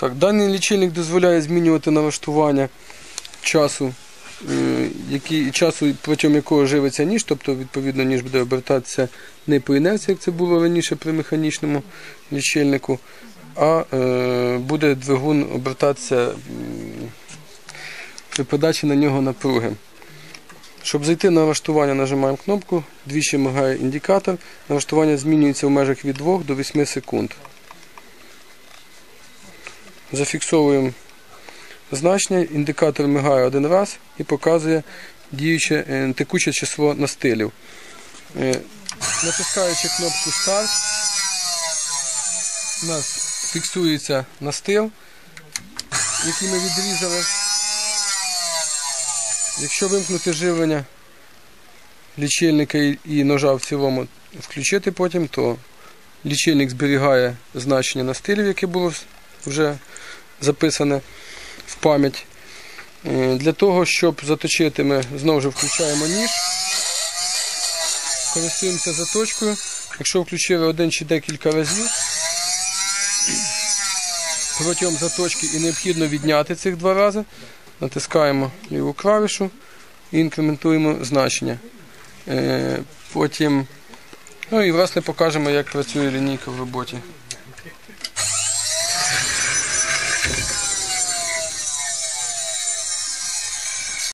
Так, даний лічильник дозволяє змінювати налаштування часу, е, який, часу, протягом якого живиться ніж, тобто, відповідно, ніж буде обертатися не по інерції, як це було раніше при механічному лічильнику, а е, буде двигун обертатися при подачі на нього напруги. Щоб зайти на налаштування, нажимаємо кнопку, двічі мигає індикатор. Налаштування змінюється в межах від 2 до 8 секунд. Зафіксовуємо значення, індикатор мигає один раз і показує діюче е, текуче число настилів. Е, Натискаючи кнопку Старт, у нас фіксується настил, який ми відрізали. Якщо вимкнути живлення лічильника і- ножа в цілому включити потім, то лічильник зберігає значення настилів, яке було вже записане в пам'ять. Е, Для того, щоб заточити, ми знову ж включаємо ніж, користуємося заточкою. Якщо включили один чи декілька разів, протягом заточки і необхідно відняти цих два рази, натискаємо ліву клавішу і інкрементуємо значення. Е, Потім, ну і власне покажемо, як працює лінійка в роботі.